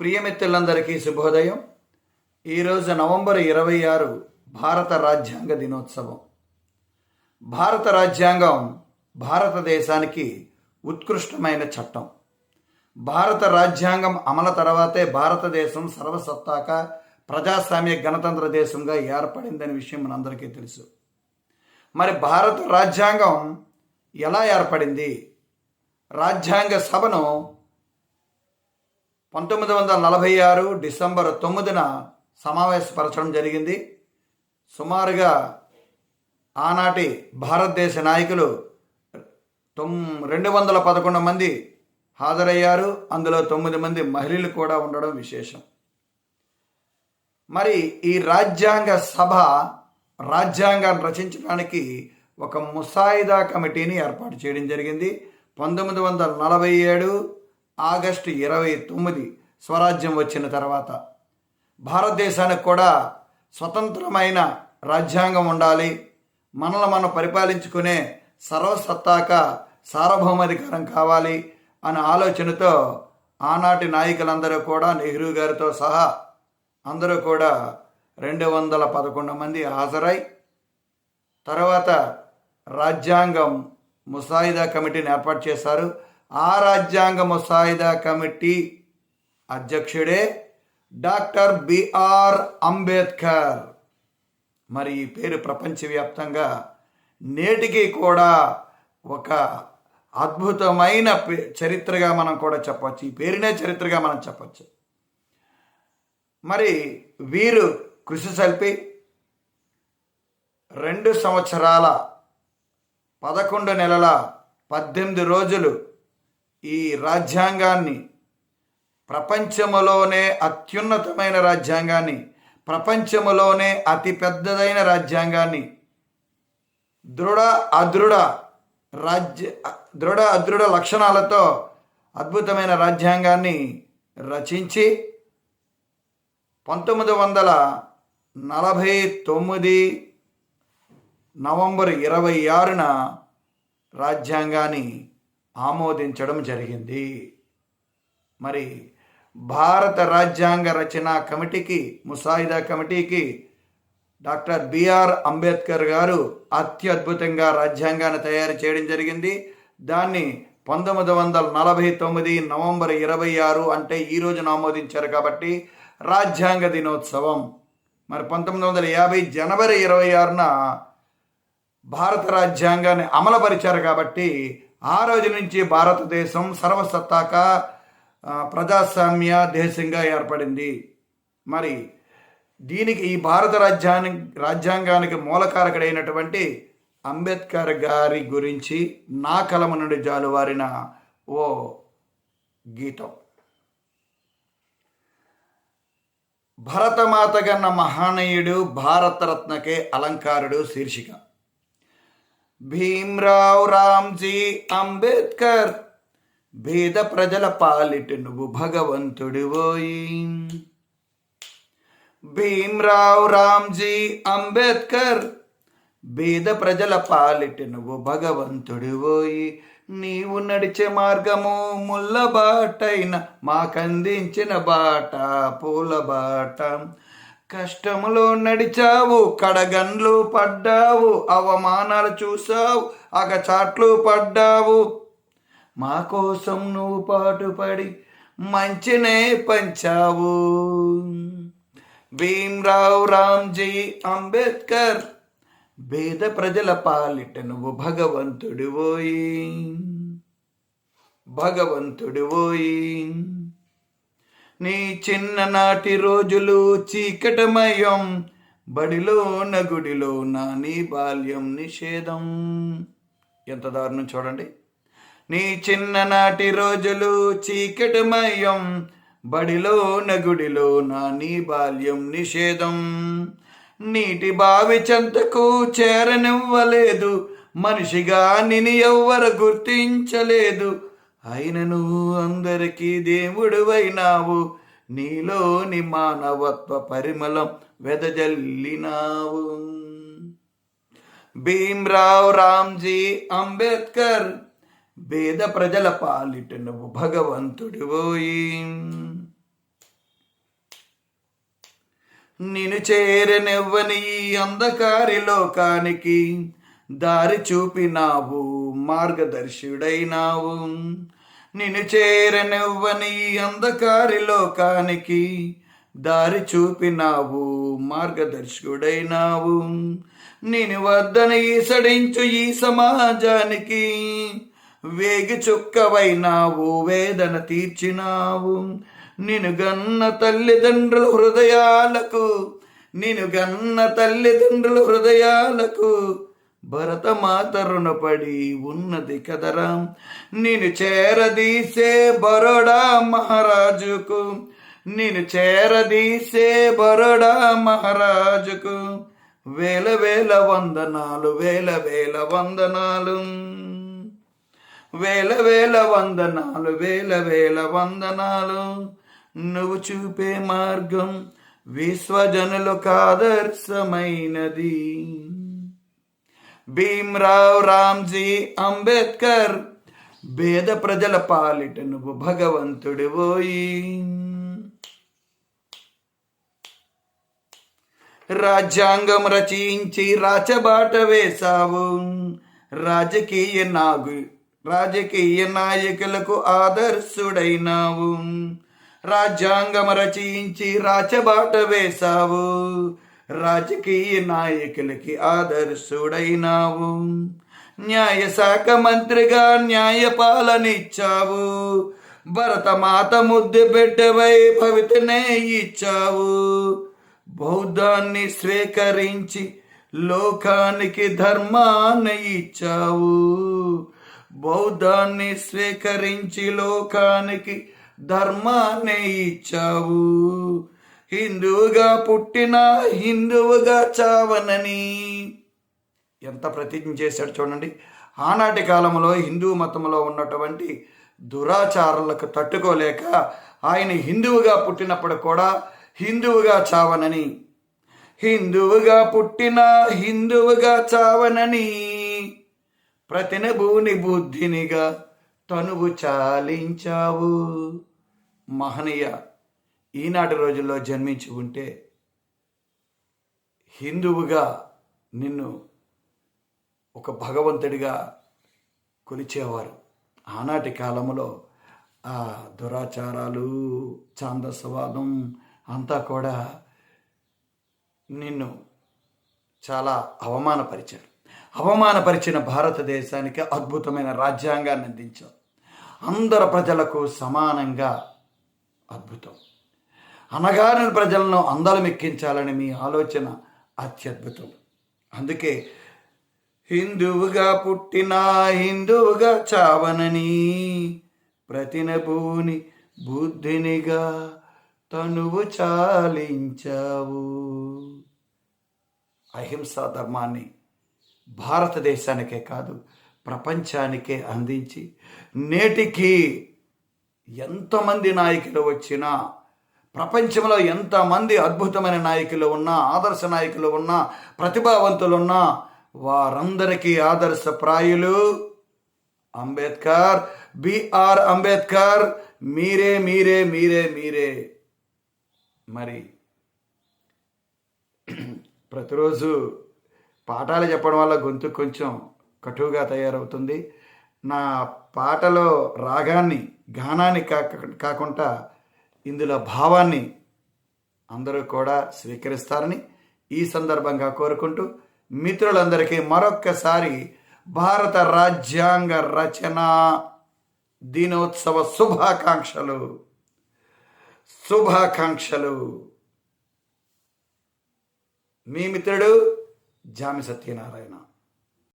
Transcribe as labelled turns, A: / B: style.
A: ప్రియమిత్రులందరికీ శుభోదయం. ఈరోజు నవంబర్ ఇరవై ఆరు భారత రాజ్యాంగ దినోత్సవం. భారత రాజ్యాంగం భారతదేశానికి ఉత్కృష్టమైన చట్టం. భారత రాజ్యాంగం అమల తర్వాతే భారతదేశం సర్వసత్తాక ప్రజాస్వామ్య గణతంత్ర దేశంగా ఏర్పడిందనే విషయం మనందరికీ తెలుసు. మరి భారత రాజ్యాంగం ఎలా ఏర్పడింది? రాజ్యాంగ సభను పంతొమ్మిది వందల నలభై ఆరు డిసెంబర్ తొమ్మిదిన సమావేశపరచడం జరిగింది. సుమారుగా ఆనాటి భారతదేశ నాయకులు తొమ్ రెండు వందల పదకొండు మంది హాజరయ్యారు. అందులో తొమ్మిది మంది మహిళలు కూడా ఉండడం విశేషం. మరి ఈ రాజ్యాంగ సభ రాజ్యాంగాన్ని రచించడానికి ఒక ముసాయిదా కమిటీని ఏర్పాటు చేయడం జరిగింది. పంతొమ్మిది వందల నలభై ఏడు ఆగస్టు ఇరవై తొమ్మిది స్వరాజ్యం వచ్చిన తర్వాత భారతదేశానికి కూడా స్వతంత్రమైన రాజ్యాంగం ఉండాలి. మనల్ని మనం పరిపాలించుకునే సర్వసత్తాక సార్వభౌమాధికారం కావాలి అనే ఆలోచనతో ఆనాటి నాయకులందరూ కూడా నెహ్రూ గారితో సహా అందరూ కూడా రెండు వందల పదకొండు మంది హాజరై తర్వాత రాజ్యాంగం ముసాయిదా కమిటీని ఏర్పాటు చేశారు. ఆ రాజ్యాంగ ముసాయిదా కమిటీ అధ్యక్షుడే డాక్టర్ బిఆర్ అంబేద్కర్. మరి ఈ పేరు ప్రపంచవ్యాప్తంగా నేటికి కూడా ఒక అద్భుతమైన పే- చరిత్రగా మనం కూడా చెప్పవచ్చు. ఈ పేరునే చరిత్రగా మనం చెప్పచ్చు. మరి వీరు కృషి సల్పి రెండు సంవత్సరాల పదకొండు నెలల పద్దెనిమిది రోజులు ఈ రాజ్యాంగాన్ని ప్రపంచములోనే అత్యున్నతమైన రాజ్యాంగాన్ని ప్రపంచములోనే అతి పెద్దదైన రాజ్యాంగాన్ని దృఢ అదృఢ రాజ్య దృఢ అదృఢ లక్షణాలతో అద్భుతమైన రాజ్యాంగాన్ని రచించి పంతొమ్మిది వందల నలభై తొమ్మిది నవంబర్ ఇరవై ఆరున రాజ్యాంగాన్ని ఆమోదించడం జరిగింది. మరి భారత రాజ్యాంగ రచన కమిటీకి ముసాయిదా కమిటీకి డాక్టర్ బిఆర్ అంబేద్కర్ గారు అత్యద్భుతంగా రాజ్యాంగాన్ని తయారు చేయడం జరిగింది. దాన్ని పంతొమ్మిది వందల నలభై తొమ్మిది నవంబర్ ఇరవై ఆరు అంటే ఈ రోజున ఆమోదించారు కాబట్టి రాజ్యాంగ దినోత్సవం. మరి పంతొమ్మిది వందల యాభై జనవరి ఇరవై ఆరున భారత రాజ్యాంగాన్ని అమలుపరిచారు కాబట్టి ఆ రోజు నుంచి భారతదేశం సర్వసత్తాక ప్రజాస్వామ్య దేశంగా ఏర్పడింది. మరి దీనికి ఈ భారత రాజ్యాన్ని రాజ్యాంగానికి మూలకారకుడైనటువంటి అంబేద్కర్ గారి గురించి నా కలమ నుండి జాలువారిన ఓ గీతం. భరతమాత గన్న మహానీయుడు భారతరత్నకే అలంకారుడు శీర్షిక. భీమ్రావ్ రామ్జీ అంబేద్కర్. భేద ప్రజల పాలిట నువ్వు భగవంతుడివోయి భీమ్రావ్ రామ్జీ అంబేద్కర్. భేద ప్రజల పాలిట నువ్వు భగవంతుడివోయి నీవు నడిచే మార్గము ముళ్ళ బాటైన మాకందించిన బాట పూల బాట. కష్టములో నడిచావు కడగండ్లు పడ్డావు అవమానాలు చూసావు అగచాట్లు పడ్డావు. మా కోసం నువ్వు పాటుపడి మంచినే పంచావు. భీమ్రావు రామ్జీ అంబేద్కర్ భేద ప్రజల పాలిట నువ్వు భగవంతుడివోయి. భగవంతుడివోయి. నీ చిన్ననాటి రోజులు చీకటమయం. బడిలో నగుడిలో నా నీ బాల్యం నిషేధం. ఎంత దారుణం చూడండి. నీ చిన్ననాటి రోజులు చీకటమయం. బడిలో నగుడిలో నా నీ బాల్యం నిషేధం. నీటి బావి చెంతకు చేరనివ్వలేదు. మనిషిగా నిని ఎవ్వరు గుర్తించలేదు. అయినను అందరికీ దేవుడువైనావు. నీలోని మానవత్వ పరిమళం వెదజల్లినావు. భీమ్రావ్ రామ్జీ అంబేద్కర్ భేద ప్రజల పాలిట నువ్వు భగవంతుడివోయి. నిన్ను చేరనివ్వని ఈ అంధకారి లోకానికి దారి చూపినావు మార్గదర్శుడైనావు. నిన్ను చేరనివ్వని ఈ అంధకారి లోకానికి దారి చూపినావు మార్గదర్శకుడైనావు. నేను వద్దన ఈసడించు ఈ సమాజానికి వేగి చుక్కవైనావు వేదన తీర్చినావు. నిను గన్న తల్లిదండ్రుల హృదయాలకు నేను గన్న తల్లిదండ్రుల హృదయాలకు భరతమాత రుణపడి ఉన్నది కదరా. నేను చేరదీసే బరోడా మహారాజుకు. నేను చేరదీసే బరోడా మహారాజుకు. వేల వేల వందనాలు వేల వేల వందనాలు. వేల వేల వందనాలు వేల వేల వందనాలు. నువ్వు చూపే మార్గం విశ్వజనులకు ఆదర్శమైనది. భీమ్రావ్ రామ్జీ అంబేద్కర్ భేద ప్రజల పాలిట నువ్వు భగవంతుడి పోయి రాజ్యాంగం రచించి రాచబాట వేశావు. రాజకీయ నాగు రాజకీయ నాయకులకు ఆదర్శుడైనావు. రాజ్యాంగం రచించి రాచబాట వేశావు. రాజకీయ నాయకులకి ఆదర్శుడైనావు. న్యాయ శాఖ మంత్రిగా న్యాయ పాలనిచ్చావు భరతమాత ముద్దు పెట్టవై భవితనే ఇచ్చావు. బౌద్ధాన్ని స్వీకరించి లోకానికి ధర్మాన్ని ఇచ్చావు. బౌద్ధాన్ని స్వీకరించి లోకానికి ధర్మాన్ని ఇచ్చావు. హిందువుగా పుట్టిన హిందువుగా చావనని. ఎంత ప్రతిజ్ఞ చేశాడు చూడండి. ఆనాటి కాలంలో హిందూ మతంలో ఉన్నటువంటి దురాచారాలకు తట్టుకోలేక ఆయన హిందువుగా పుట్టినప్పుడు కూడా హిందువుగా చావనని. హిందువుగా పుట్టిన హిందువుగా చావనని. ప్రతినభూని బుద్ధినిగా తనువు చాలించావు. మహనీయ ఈనాటి రోజుల్లో జన్మించి ఉంటే హిందువుగా నిన్ను ఒక భగవంతుడిగా కొలిచేవారు. ఆనాటి కాలంలో ఆ దురాచారాలు ఛాందస్వాదం అంతా కూడా నిన్ను చాలా అవమానపరిచారు. అవమానపరిచిన భారతదేశానికి అద్భుతమైన రాజ్యాంగాన్ని అందించారు అందరు ప్రజలకు సమానంగా అద్భుతం. అనగారిన ప్రజలను అందలమెక్కించాలని మీ ఆలోచన అత్యద్భుతం. అందుకే హిందువుగా పుట్టిన హిందువుగా చావనని ప్రతినభూని బుద్ధినిగా తనువు చాలించావు. అహింసా ధర్మాన్ని భారతదేశానికే కాదు ప్రపంచానికే అందించి నేటికి ఎంతమంది నాయకులు వచ్చినా ప్రపంచంలో ఎంతమంది అద్భుతమైన నాయకులు ఉన్నా ఆదర్శ నాయకులు ఉన్నా ప్రతిభావంతులున్నా వారందరికీ ఆదర్శప్రాయులు అంబేద్కర్ బిఆర్ అంబేద్కర్. మీరే మీరే మీరే మీరే. మరి ప్రతిరోజు పాఠాలు చెప్పడం వల్ల గొంతు కొంచెం కటువుగా తయారవుతుంది. నా పాటలో రాగాన్ని గానాన్ని కాక కాకుండా ఇందులో భావాన్ని అందరూ కూడా స్వీకరిస్తారని ఈ సందర్భంగా కోరుకుంటూ మిత్రులందరికీ మరొక్కసారి భారత రాజ్యాంగ రచన దినోత్సవ శుభాకాంక్షలు. శుభాకాంక్షలు. మీ మిత్రుడు జామి సత్యనారాయణ.